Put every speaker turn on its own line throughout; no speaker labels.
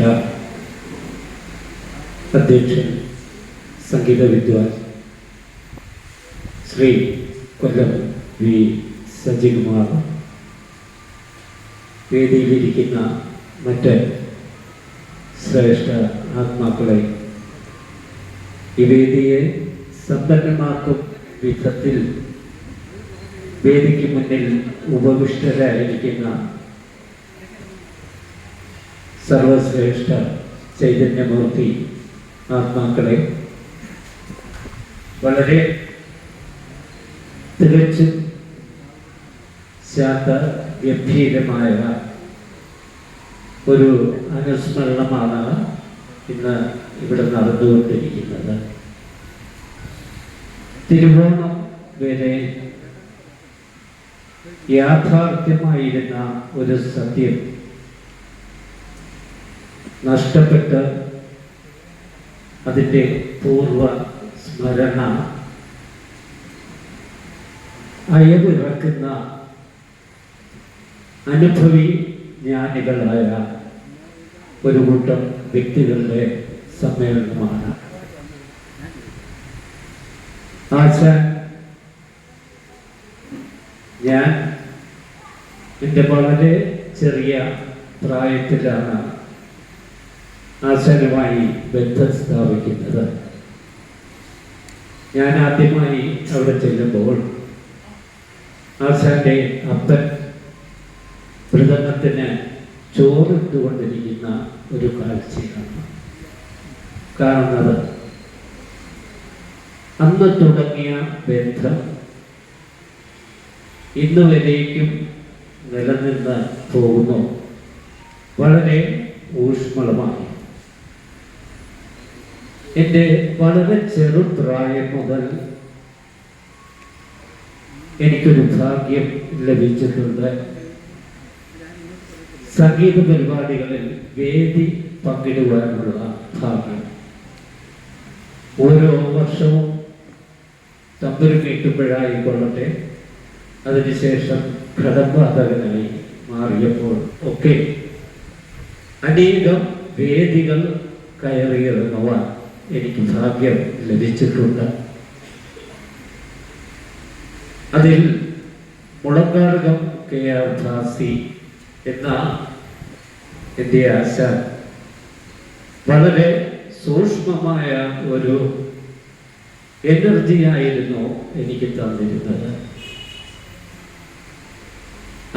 ബഹുമാനപ്പെട്ട അധ്യക്ഷൻ സംഗീത വിദ്വാൻ ശ്രീ കൊല്ലം വി. സജികുമാർ. വേദിയിലിരിക്കുന്ന മറ്റ് ശ്രേഷ്ഠ ആത്മാക്കളെ ഈ വേദിയെ സമ്പന്നമാക്കും വിധത്തിൽ വേദിക്ക് മുന്നിൽ ഉപവിഷ്ടരായിരിക്കുന്ന സർവശ്രേഷ്ഠ ചൈതന്യമൂർത്തി ആത്മാക്കളെ വളരെ തികച്ചും ശാന്ത ഗംഭീരമായ ഒരു അനുസ്മരണമാണ് ഇന്ന് ഇവിടെ നടന്നുകൊണ്ടിരിക്കുന്നത്. തിരുവോണം വരെ യാഥാർത്ഥ്യമായിരുന്ന ഒരു സത്യം നഷ്ടപ്പെട്ട് അതിന്റെ പൂർവ സ്മരണ അയവിറക്കുന്ന അനുഭവി ജ്ഞാനികളായ ഒരു കൂട്ടം വ്യക്തികളുടെ സമ്മേളനമാണ്. ആശാൻ ഞാൻ എന്റെ വളരെ ചെറിയ പ്രായത്തിലാണ് ആശാനുമായി ബന്ധം സ്ഥാപിക്കുന്നത്. ഞാൻ ആദ്യമായി അവിടെ ചെല്ലുമ്പോൾ ആശാന്റെ അപ്പൻ പ്രഥമത്തിന് ചോറിട്ടുകൊണ്ടിരിക്കുന്ന ഒരു കാഴ്ചയാണ് കാണുന്നത് അന്ന് തുടങ്ങിയ ബന്ധം ഇന്ന് വരേക്കും നിലനിന്ന് പോകുന്നു. വളരെ ഊഷ്മളമായി. എന്റെ വളരെ ചെറുപ്രായം മുതൽ എനിക്കൊരു ഭാഗ്യം ലഭിച്ചിട്ടുണ്ട്. സംഗീത പരിപാടികളിൽ വേദി പങ്കിടുവാനുള്ള ഭാഗ്യം. ഓരോ വർഷവും തമ്പുരു മീട്ടുമ്പോഴായിക്കൊള്ളട്ടെ അതിനുശേഷം ഘടംബാധകനായി മാറിയപ്പോൾ ഒക്കെ അനേകം വേദികൾ കയറിയിറങ്ങുവാൻ എനിക്ക് ഭാഗ്യം ലഭിച്ചിട്ടുണ്ട്. അതിൽ മുളങ്കാടകം കെ ആർ ദാസി എന്ന എന്റെ ആശ വളരെ സൂക്ഷ്മമായ ഒരു എനർജിയായിരുന്നു എനിക്ക് തന്നിരുന്നത്.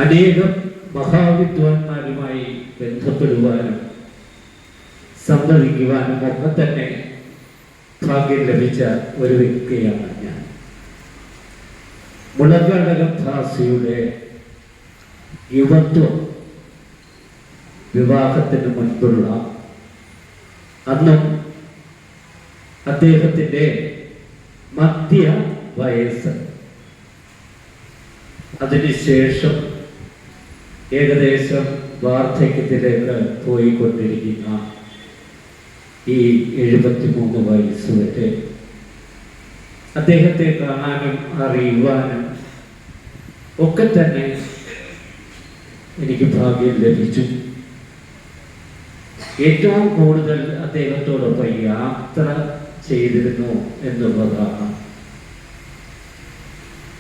അനേകം മഹാവിദ്വാന്മാരുമായി ബന്ധപ്പെടുവാനും സംവദിക്കുവാനും ഒക്കെ തന്നെ ഭാഗ്യം ലഭിച്ച ഒരു വ്യക്തിയാണ് ഞാൻ. മുളകടകഭാസിയുടെ യുവത്വം വിവാഹത്തിന് മുൻപുള്ള അന്നും അദ്ദേഹത്തിന്റെ മധ്യ വയസ്സ്. അതിനുശേഷം ഏകദേശം വാർദ്ധക്യത്തിലേക്ക് പോയിക്കൊണ്ടിരിക്കുന്ന ഈ എഴുപത്തിമൂന്ന് വയസ്സ് വരെ അദ്ദേഹത്തെ കാണാനും അറിയുവാനും ഒക്കെ തന്നെ എനിക്ക് ഭാഗ്യം ലഭിച്ചു. ഏറ്റവും കൂടുതൽ അദ്ദേഹത്തോടൊപ്പം യാത്ര ചെയ്തിരുന്നു എന്നുള്ളതാണ്.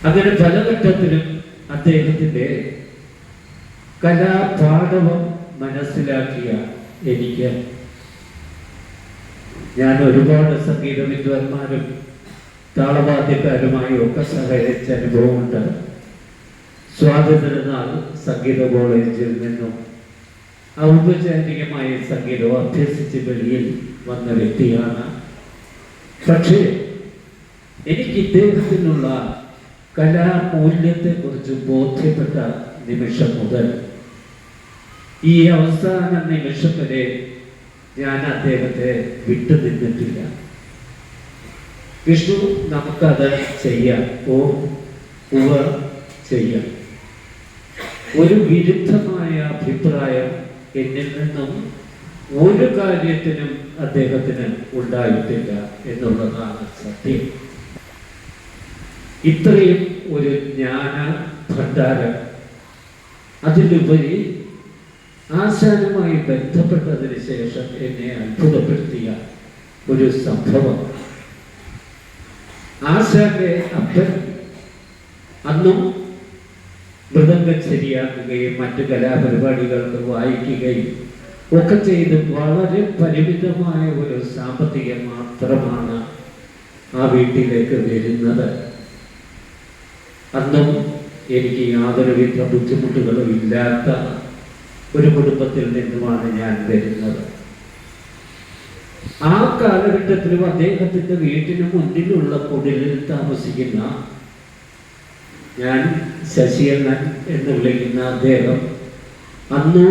അങ്ങനെ പലഘട്ടത്തിലും അദ്ദേഹത്തിന്റെ കലാപാഠവം മനസ്സിലാക്കിയ എനിക്ക് ഞാൻ ഒരുപാട് സംഗീത വിദ്വാൻമാരും താളവാദ്യക്കാരുമായി ഒക്കെ സഹകരിച്ച അനുഭവമുണ്ട്. സ്വാതന്ത്ര്യനാൾ സംഗീത കോളേജിൽ നിന്നും ഔപചാരികമായ സംഗീതം അഭ്യസിച്ച് വെളിയിൽ വന്ന വ്യക്തിയാണ്. പക്ഷേ എനിക്ക് ഇദ്ദേഹത്തിനുള്ള കലാമൂല്യത്തെക്കുറിച്ച് ബോധ്യപ്പെട്ട നിമിഷം മുതൽ ഈ അവസാന നിമിഷം വരെ ഞാൻ അദ്ദേഹത്തെ വിട്ടു നിന്നിട്ടില്ല. വിഷ്ണു നമുക്കത് ചെയ്യാം. ഓ ഉവർ ചെയ്യാം. ഒരു വിരുദ്ധമായ അഭിപ്രായം എന്നിൽ നിന്നും ഒരു കാര്യത്തിനും അദ്ദേഹത്തിന് ഉണ്ടായിട്ടില്ല എന്നുള്ളതാണ് സത്യം. ഇത്രയും ഒരു ജ്ഞാന ഭണ്ഡാരം അതിലുപരി ആശാനുമായി ബന്ധപ്പെട്ടതിന് ശേഷം എന്നെ അത്ഭുതപ്പെടുത്തിയ ഒരു സംഭവം. ആശാന്റെ അപ്പൻ അന്നും മൃദംഗം ശരിയാക്കുകയും മറ്റു കലാപരിപാടികൾക്ക് വായിക്കുകയും ഒക്കെ ചെയ്ത് വളരെ പരിമിതമായ ഒരു സാമ്പത്തികം മാത്രമാണ് ആ വീട്ടിലേക്ക് വരുന്നത്. അന്നും എനിക്ക് യാതൊരുവിധ ബുദ്ധിമുട്ടുകളും ഇല്ലാത്ത ഒരു കുടുംബത്തിൽ നിന്നുമാണ് ഞാൻ വരുന്നത്. ആ കാലഘട്ടത്തിലും അദ്ദേഹത്തിന്റെ വീട്ടിന് മുന്നിലുള്ള കുടിലിൽ താമസിക്കുന്ന ഞാൻ ശശിയണ്ണൻ എന്ന് വിളിക്കുന്ന അദ്ദേഹം അന്ന്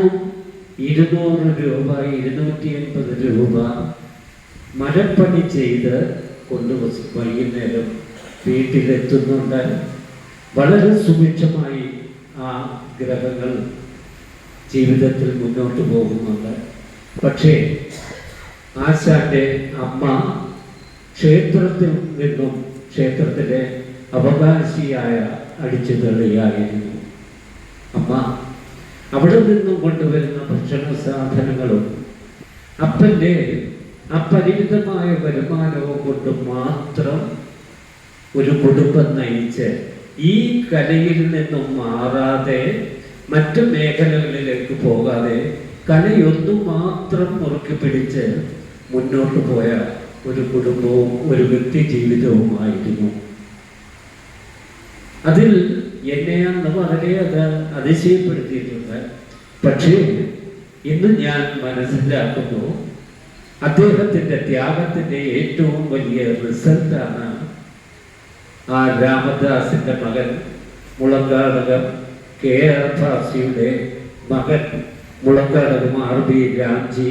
ഇരുന്നൂറ് രൂപ ഇരുന്നൂറ്റി എൺപത് രൂപ മരപ്പണി ചെയ്ത് കൊണ്ട് വൈകുന്നേരം വീട്ടിലെത്തുന്നുണ്ട്. വളരെ സുഭിക്ഷമായി ആ ഗ്രഹങ്ങൾ ജീവിതത്തിൽ മുന്നോട്ട് പോകുന്നുണ്ട്. പക്ഷേ ആശാന്റെ അമ്മ ക്ഷേത്രത്തിൽ നിന്നും ക്ഷേത്രത്തിലെ അവകാശിയായ അടിച്ചു തള്ളിയായിരുന്നു അമ്മ അവിടെ നിന്നും കൊണ്ടുവരുന്ന ഭക്ഷണ സാധനങ്ങളും അപ്പന്റെ അപരിമിതമായ വരുമാനവും കൊണ്ട് മാത്രം ഒരു കുടുംബം നയിച്ച് ഈ കലയിൽ നിന്നും മാറാതെ മറ്റു മേഖലകളിലേക്ക് പോകാതെ കലയൊന്നും മാത്രം മുറുക്കി പിടിച്ച് മുന്നോട്ട് പോയ ഒരു കുടുംബവും ഒരു വ്യക്തി ജീവിതവുമായിരുന്നു. അതിൽ എന്നെ അന്ന് വളരെ അത് അതിശയപ്പെടുത്തിയിട്ടുണ്ട്. പക്ഷേ ഇന്ന് ഞാൻ മനസ്സിലാക്കുന്നു അദ്ദേഹത്തിന്റെ ത്യാഗത്തിന്റെ ഏറ്റവും വലിയ റിസൾട്ടാണ് ആ രാമദാസിന്റെ മകൻ മുളങ്കാടകം കെ ആർ ഭാസിയുടെ മകൻ മുളങ്കാടകം ആർ ബി രാംജി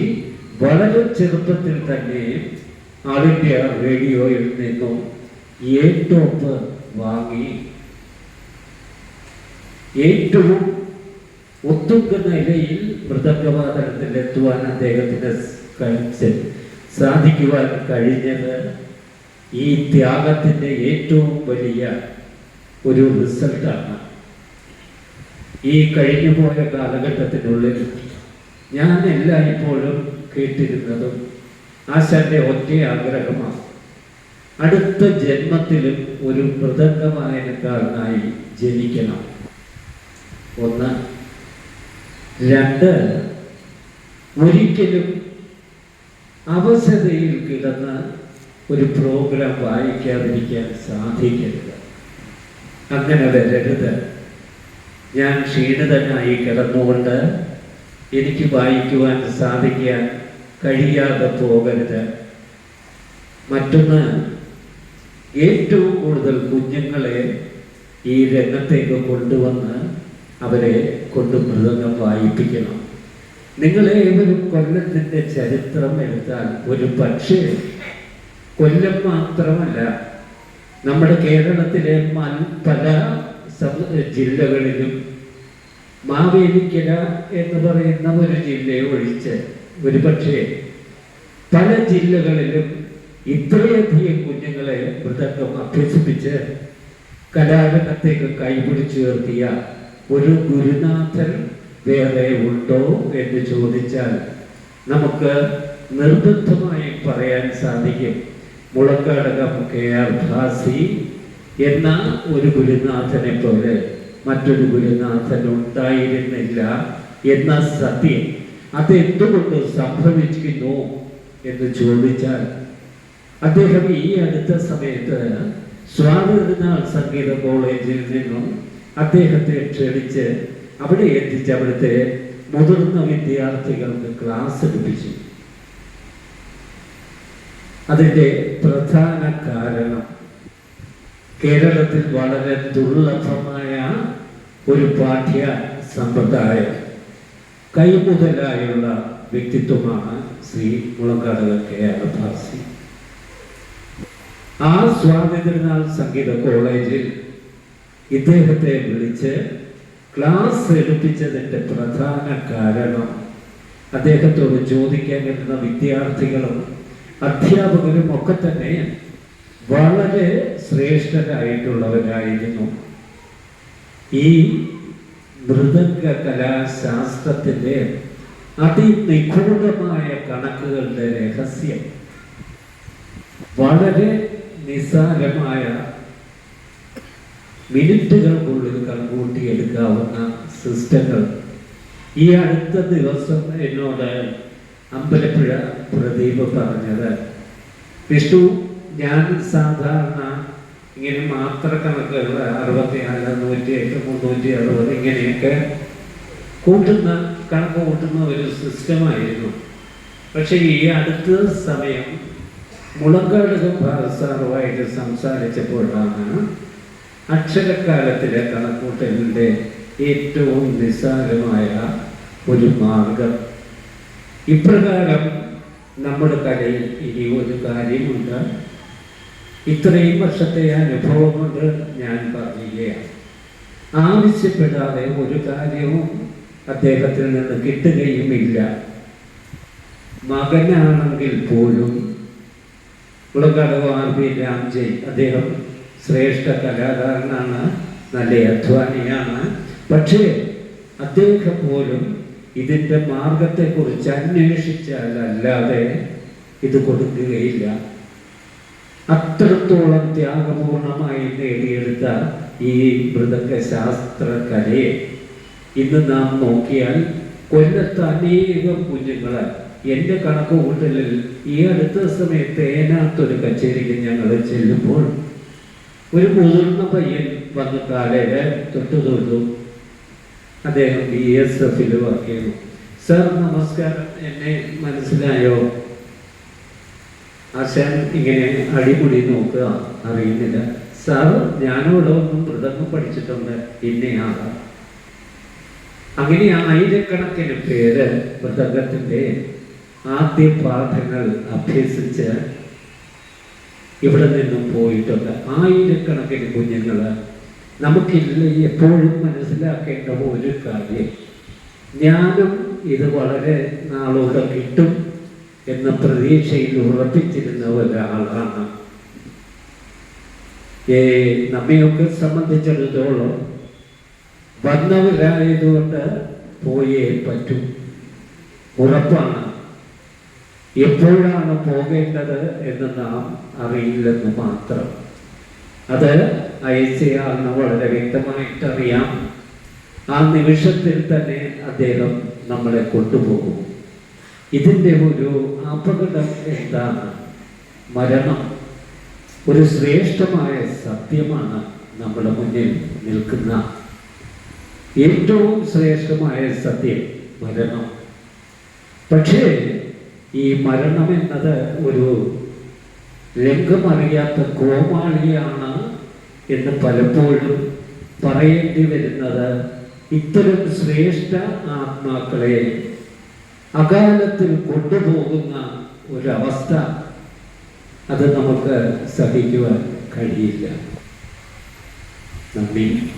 വളരെ ചെറുപ്പത്തിൽ തന്നെ ആൾ ഇന്ത്യ റേഡിയോയിൽ നിന്നും ടോപ്പ് വാങ്ങി. ഏറ്റവും ഒത്തുങ്ക നിലയിൽ മൃദംഗവാദനത്തിൽ എത്തുവാൻ അദ്ദേഹത്തിന് സാധിക്കുവാൻ കഴിഞ്ഞത് ഈ ത്യാഗത്തിന്റെ ഏറ്റവും വലിയ ഒരു റിസൾട്ടാണ്. ഈ കഴിഞ്ഞുപോയ കാലഘട്ടത്തിനുള്ളിൽ ഞാൻ എല്ലായ്പ്പോഴും കേട്ടിരുന്നതും ആശാന്റെ ഒറ്റ ആഗ്രഹമാണ്. അടുത്ത ജന്മത്തിലും ഒരു മൃദംഗ ജനിക്കണം. ഒന്ന്. രണ്ട്. ഒരിക്കലും അവശതയിൽ കിടന്ന് ഒരു പ്രോഗ്രാം വായിക്കാതിരിക്കാൻ സാധിക്കരുത്. അങ്ങനെ വരരുത്. ഞാൻ ക്ഷീണിതനായി കിടന്നുകൊണ്ട് എനിക്ക് വായിക്കുവാൻ സാധിക്കാൻ കഴിയാതെ പോകരുത് മറ്റൊന്ന് ഏറ്റവും കൂടുതൽ കുഞ്ഞുങ്ങളെ ഈ രംഗത്തേക്ക് കൊണ്ടുവന്ന് അവരെ കൊണ്ട് മൃദംഗം വായിപ്പിക്കണം. നിങ്ങളെ ഒരു കൊല്ലത്തിന്റെ ചരിത്രം എടുത്താൽ ഒരു പക്ഷേ കൊല്ലം മാത്രമല്ല നമ്മുടെ കേരളത്തിലെ പല ജില്ലകളിലും മാവേലിക്കര എന്ന് പറയുന്ന ഒരു ജില്ലയെ ഒഴിച്ച് ഒരു പക്ഷേ പല ജില്ലകളിലും ഇത്രയധികം കുഞ്ഞുങ്ങളെ മൃദംഗം അഭ്യസിപ്പിച്ച് കലാരംഗത്തേക്ക് കൈപിടിച്ചുയർത്തിയ ഒരു ഗുരുനാഥൻ വേറെ ഉണ്ടോ എന്ന് ചോദിച്ചാൽ നമുക്ക് നിർബന്ധമായി പറയാൻ സാധിക്കും. മുളക്കാടകം കെ ആർ ഭാസി എന്ന ഒരു ഗുരുനാഥനെ പോലെ മറ്റൊരു ഗുരുനാഥൻ ഉണ്ടായിരുന്നില്ല എന്ന സത്യം. അതെന്തുകൊണ്ട് സംഭവിക്കുന്നു എന്ന് ചോദിച്ചാൽ അദ്ദേഹം ഈ അടുത്ത സമയത്ത് സ്വാതന്ത്ര്യനാൾ സംഗീത കോളേജിൽ നിന്നും അദ്ദേഹത്തെ ക്ഷണിച്ച് അവിടെ എത്തിച്ച് അവിടുത്തെ മുതിർന്ന വിദ്യാർത്ഥികൾക്ക് ക്ലാസ് എടുപ്പിച്ചു. അതിന്റെ പ്രധാന കാരണം കേരളത്തിൽ വളരെ ദുർലഭമായ ഒരു പാഠ്യ സമ്പ്രദായം കൈമുതലായുള്ള വ്യക്തിത്വമാണ് ശ്രീ മുളങ്കാടക കെ ആർ ഭാസി ആ സ്വാതന്ത്ര്യനാൾ സംഗീത കോളേജിൽ ഇദ്ദേഹത്തെ വിളിച്ച് ക്ലാസ് എടുപ്പിച്ചതിന്റെ പ്രധാന കാരണം അദ്ദേഹത്തോട് ചോദിക്കാൻ വരുന്ന വിദ്യാർത്ഥികളും അധ്യാപകരും ഒക്കെ തന്നെ വളരെ ശ്രേഷ്ഠരായിട്ടുള്ളവരായിരുന്നു ഈ മൃദംഗ കലാശാസ്ത്രത്തിന്റെ അതിനിഗൂഢമായ കണക്കുകളുടെ രഹസ്യം വളരെ നിസ്സാരമായ മിനിറ്റുകൾക്കുള്ളിൽ കണക്കൂട്ടിയെടുക്കാവുന്ന സിസ്റ്റങ്ങൾ. ഈ അടുത്ത ദിവസം എന്നോട് അമ്പലപ്പുഴ പ്രദീപ് പറഞ്ഞത് വിഷ്ണു ഞാൻ സാധാരണ ഇങ്ങനെ മാത്ര കണക്കുകൾ അറുപത്തിനാല് നൂറ്റി എട്ട് മുന്നൂറ്റി അറുപത് ഇങ്ങനെയൊക്കെ കൂട്ടുന്ന കണക്ക് കൂട്ടുന്ന ഒരു സിസ്റ്റമായിരുന്നു. പക്ഷെ ഈ അടുത്ത സമയം മുളങ്കാടുക സാറുമായിട്ട് സംസാരിച്ചപ്പോഴാണ് അക്ഷരക്കാലത്തിലെ കണക്കൂട്ടലിന്റെ ഏറ്റവും നിസ്സാരമായ ഒരു മാർഗം. ഇപ്രകാരം നമ്മുടെ കലയിൽ ഇനി ഒരു കാര്യമുണ്ട്. ഇത്രയും വർഷത്തെ അനുഭവം കൊണ്ട് ഞാൻ പറയുകയാണ് ആവശ്യപ്പെടാതെ ഒരു കാര്യവും അദ്ദേഹത്തിൽ നിന്ന് കിട്ടുകയുമില്ല. മകനാണെങ്കിൽ പോലും ഉളകടവ് ആർ പി രാംജയ് അദ്ദേഹം ശ്രേഷ്ഠ കലാകാരനാണ് നല്ല അധ്വാനിയാണ്. പക്ഷേ അദ്ദേഹം പോലും ഇതിന്റെ മാർഗത്തെക്കുറിച്ച് അന്വേഷിച്ചാലല്ലാതെ ഇത് കൊടുക്കുകയില്ല. അത്രത്തോളം ത്യാഗപൂർണമായി നേടിയെടുത്ത ഈ മൃദംഗ ശാസ്ത്ര കലയെ ഇന്ന് നാം നോക്കിയാൽ കൊല്ലത്ത് അനേകം കുഞ്ഞുങ്ങളെ എന്റെ കണക്ക് കൂട്ടലിൽ ഈ അടുത്ത സമയത്ത് ഏനാത്തൊരു കച്ചേരിക്ക് ഞങ്ങൾ ചെല്ലുമ്പോൾ ഒരു മുതിർന്ന പയ്യൻ വന്ന് കാലയിൽ തൊട്ടു തൊട്ടു അദ്ദേഹം ബി എസ് എഫിൽ വർക്ക് ചെയ്യുന്നു സർ നമസ്കാരം. എന്നെ മനസ്സിലായോ? ആശാൻ ഇങ്ങനെ അടിപൊളി നോക്കുക അറിയുന്നില്ല. സാർ ഞാനിവിടെ ഒന്നും മൃദംഗം പഠിച്ചിട്ടുണ്ട്. ഇന്നയാളാണ് അങ്ങനെ ആയിരക്കണക്കിന് പേര് മൃദംഗത്തിന്റെ ആദ്യ പാഠങ്ങൾ അഭ്യസിച്ച് ഇവിടെ നിന്നും പോയിട്ടുണ്ട്. ആയിരക്കണക്കിന് കുഞ്ഞുങ്ങൾ നമുക്കില്ല എപ്പോഴും മനസ്സിലാക്കേണ്ട ഒരു കാര്യം. ഞാനും ഇത് വളരെ നാളോടെ കിട്ടും. എന്ന പ്രതീക്ഷയിൽ ഉറപ്പിച്ചിരുന്ന ഒരാളാണ്. നമ്മയൊക്കെ സംബന്ധിച്ചിടത്തോളം വന്നവരായതുകൊണ്ട് പോയേ പറ്റൂ. ഉറപ്പാണ്. എപ്പോഴാണ് പോകേണ്ടത് എന്ന് നാം അറിയില്ലെന്ന് മാത്രം. അത് അയച്ചയാളിന് വളരെ വ്യക്തമായിട്ട് അറിയാം ആ നിമിഷത്തിൽ തന്നെ അദ്ദേഹം നമ്മളെ കൊണ്ടുപോകും. ഇതിന്റെ ഒരു അപകടം എന്താണ്? മരണം. ഒരു ശ്രേഷ്ഠമായ സത്യമാണ് നമ്മുടെ മുന്നിൽ നിൽക്കുന്ന. ഏറ്റവും ശ്രേഷ്ഠമായ സത്യം മരണം. പക്ഷേ ഈ മരണം എന്നത് ഒരു രംഗമറിയാത്ത കോമാളിയാണ് എന്ന് പലപ്പോഴും പറയേണ്ടി വരുന്നത്. ഇത്തരം ശ്രേഷ്ഠ ആത്മാക്കളെ അകാലത്തിൽ കൊണ്ടുപോകുന്ന ഒരവസ്ഥ അത് നമുക്ക് സഹിക്കുവാൻ കഴിയില്ല. നന്ദി.